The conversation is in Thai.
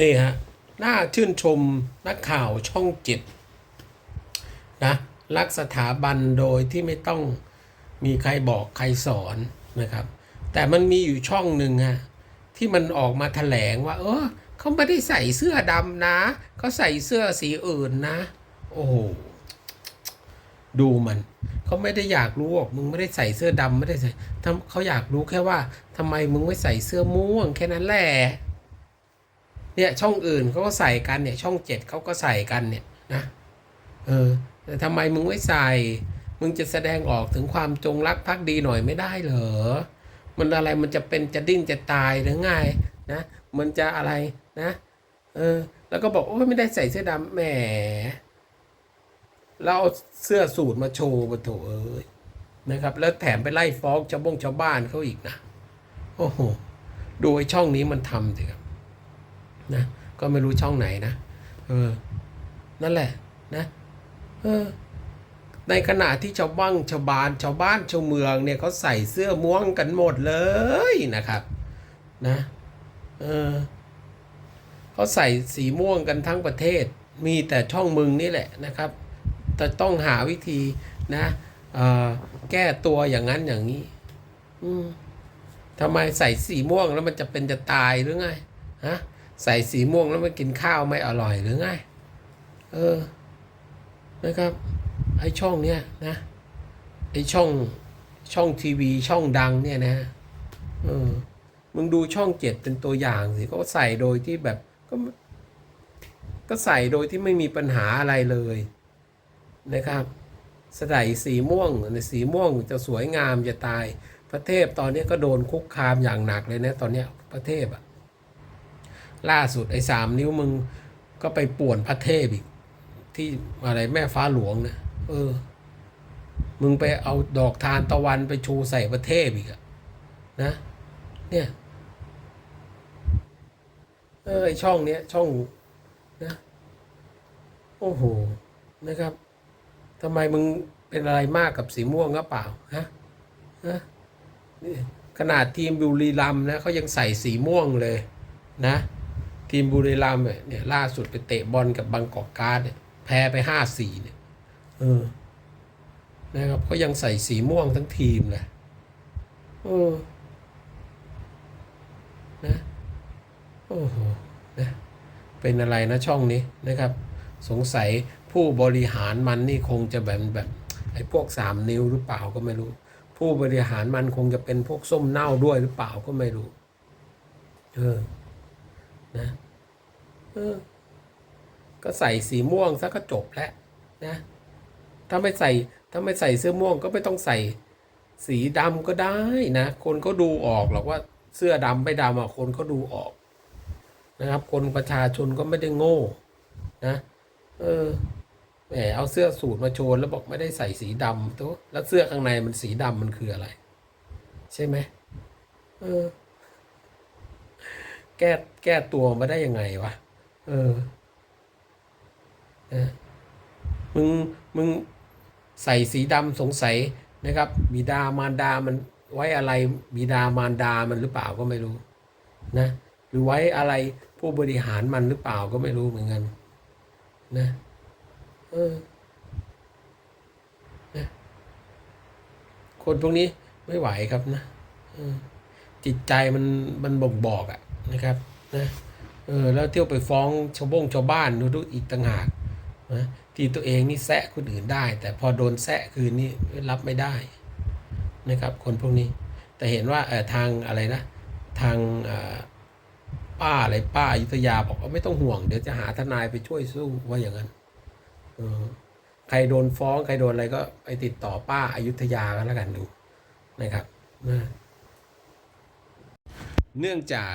นี่ฮะน่าชื่นชมนักข่าวช่องเจ็ดนะรักสถาบันโดยที่ไม่ต้องมีใครบอกใครสอนนะครับ แต่มันมีอยู่ช่องหนึ่งฮะที่มันออกมาแถลงว่า เออเขาไม่ได้ใส่เสื้อดำนะเขาใส่เสื้อสีอื่นนะ โอ้โหดูมันเขาไม่ได้อยากรู้หรอกมึงไม่ได้ใส่เสื้อดำไม่ได้ใส่ทำเขาอยากรู้แค่ว่าทำไมมึงไม่ใส่เสื้อม่วงแค่นั้นแหละ เนี่ยช่องอื่นเขาก็ใส่กันเนี่ยช่องเจ็ดเขาก็ใส่กันเนี่ยนะเออแต่ทำไมมึงไม่ใส่ มึงจะแสดงออกถึงความจงรักภักดีหน่อยไม่ได้เหรอ มันอะไรมันจะเป็นจะดิ้นจะตายหรือไงนะมันจะอะไรนะเออแล้วก็บอกโอ้ยไม่ได้ใส่เสื้อดำแหมแล้วเอาเสื้อสูทมาโชว์ปะโถเอ้ยนะครับ แล้วแถมไปไล่ฟ้องชาวบงชาวบ้านเขาอีกนะโอ้โหดูไอ้ช่องนี้มันทำสิครับ นะก็ไม่รู้ช่องไหนนะเออนั่นแหละนะเออในขณะที่ชาวบ้านชาวบ้านชาวบ้านชาวเมืองเนี่ยเขาใส่เสื้อม่วงกันหมดเลยนะครับนะเออเขาใส่สีม่วงกันทั้งประเทศ มีแต่ช่องมึงนี่แหละนะครับแต่ต้องหาวิธีนะออแก้ตัวอย่างนั้นอย่างนี้อืมทำไมใส่สีม่วงแล้วมันจะเป็นจะตายหรือไงฮะ ใส่สีม่วงแล้วมันกินข้าวไม่อร่อยหรือไงเออนะครับไอช่องเนี้ยนะไอช่องช่องทีวีช่องดังเนี่ยนะเออมึงดูช่องเจ็ดเป็นตัวอย่างสิก็ใส่โดยที่แบบก็ก็ใส่โดยที่ไม่มีปัญหาอะไรเลยนะครับสใส่สีม่วงในสีม่วงจะสวยงามจะตายพระเทพตอนนี้ก็โดนคุกคามอย่างหนักเลยนะตอนนี้ยพระเทพอะ ล่าสุดไอ้สามนิ้วมึงก็ไปป่วนพระเทพอีก ที่อะไรแม่ฟ้าหลวงนะเออ มึงไปเอาดอกทานตะวันไปชูใส่พระเทพอีกอะนะ เนี่ย เออไอช่องเนี้ย ช่องนะ โอ้โห นะครับทำไมมึงเป็นอะไรมากกับสีม่วงก็เปล่าฮะฮะนี่ขนาดทีมบุรีรัมนะเขายังใส่สีม่วงเลยนะ ทีมบุรีรัมย์เนี่ยล่าสุดไปเตะบอลกับบางกอกการ์ดเนี่ยแพ้ไปห้าสี่เนี่ยเออนะครับเขายังใส่สีม่วงทั้งทีมเลยเออนะโอ้โหนะเป็นอะไรนะช่องนี้นะครับ สงสัยผู้บริหารมันนี่คงจะแบบแบบไอ้พวกสามนิ้วหรือเปล่าก็ไม่รู้ ผู้บริหารมันคงจะเป็นพวกส้มเน่าด้วยหรือเปล่าก็ไม่รู้ เออ นะเออ ก็ใส่สีม่วงซะก็จบแล้วนะ ถ้าไม่ใส่ถ้าไม่ใส่เสื้อม่วงก็ไม่ต้องใส่สีดำก็ได้นะ คนก็ดูออกหรอกว่าเสื้อดำไม่ดำอะคนก็ดูออกนะครับ คนประชาชนก็ไม่ได้โง่ นะ เออแหมเอาเสื้อสูทมาโชว์แล้วบอกไม่ได้ใส่สีดำตัวแล้วเสื้อข้างในมันสีดำมันคืออะไร ใช่ไหมเออ แก้แก้ตัวมาได้ยังไงวะ เออมึง มึงใส่สีดำสงสัยนะครับ บิดามารดามันไว้อะไร บิดามารดามันหรือเปล่าก็ไม่รู้ นะ หรือไว้อะไรผู้บริหารมันหรือเปล่าก็ไม่รู้เหมือนกัน นะ เออนะคนพวกนี้ไม่ไหวครับนะจิตใจมันมันบ่งบอกอะ นะครับนะเออแล้วเที่ยวไปฟ้องชาวบงชาวบ้านดูดูอีกต่างหากนะที่ตัวเองนี่แซะคนอื่นได้ แต่พอโดนแซะคืนนี่รับไม่ได้นะครับคนพวกนี้ แต่เห็นว่าเออทางอะไรนะทางป้าอะไรป้าอยุธยาบอกว่าไม่ต้องห่วง เดี๋ยวจะหาทนายไปช่วยสู้ว่าอย่างนั้นเออใครโดนฟ้องใครโดนอะไรก็ไปติดต่อป้าอายุธยากันแล้วกันดูนะครับนะเนื่องจาก